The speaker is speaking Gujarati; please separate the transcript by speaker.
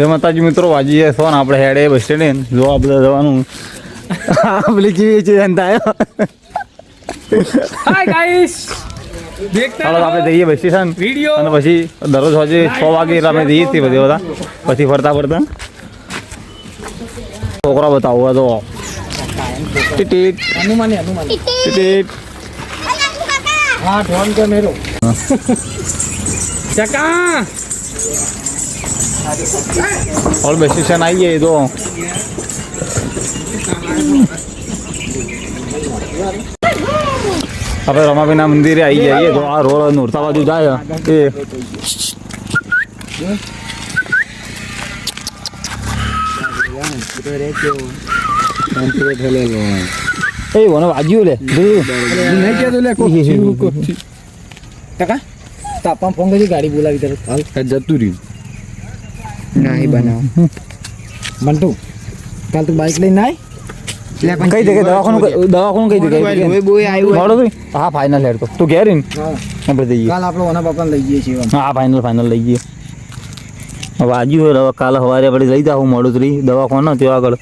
Speaker 1: જય માતાજી મિત્રો વાજી સોન આપણે હેડે બસ સ્ટેન્ડ. જો આપણે જવાનું. આપણે કેવી છે આવ્યો
Speaker 2: હાય ગાઈસ
Speaker 1: ચાલો આપણે જઈએ બસ સ્ટેશન. અને પછી દરરોજ સાંજે છ વાગે એટલે આપણે જઈએ છીએ બધે બધા. પછી ફરતા ફરતા. છોકરા બતાવો તો ટીટીટ
Speaker 2: હનુમાની હનુમાની.
Speaker 1: ટીટીટ
Speaker 2: હા ઢોન કે મેરો ચકા.
Speaker 1: ઓલ બસ સ્ટેશન આવી જાય તો આપણે રમાબીના મંદિરે આવી જઈએ તો આ રોડ નોરતા બાજુ જાય એ એ મને વાજ્યું લે
Speaker 2: નહીં કહેતો લે કોઈ ટકા તાપા ફોન કરી ગાડી બોલાવી તરત હાલ
Speaker 3: જતું રહ્યું
Speaker 4: નહીં બનાવ.
Speaker 2: મંટુ કાલ તું બાઈક લઈને આય.
Speaker 1: કઈ જગ્યાએ દવાખાનું દવાખાનું કઈ જગ્યાએ?
Speaker 4: બોય બોય આવ્યું
Speaker 1: મોડો તું હા ફાઇનલ હેડ તો. તું ઘેર ને? આપણે જઈએ.
Speaker 2: કાલ આપણે ઓના બાપાને લઈ જઈએ છીએ
Speaker 1: હા ફાઇનલ ફાઇનલ લઈ જઈએ. હોય હવે કાલે સવારે આપણે લઈ જાઉં મોડું દવાખાનું ત્યાં આગળ.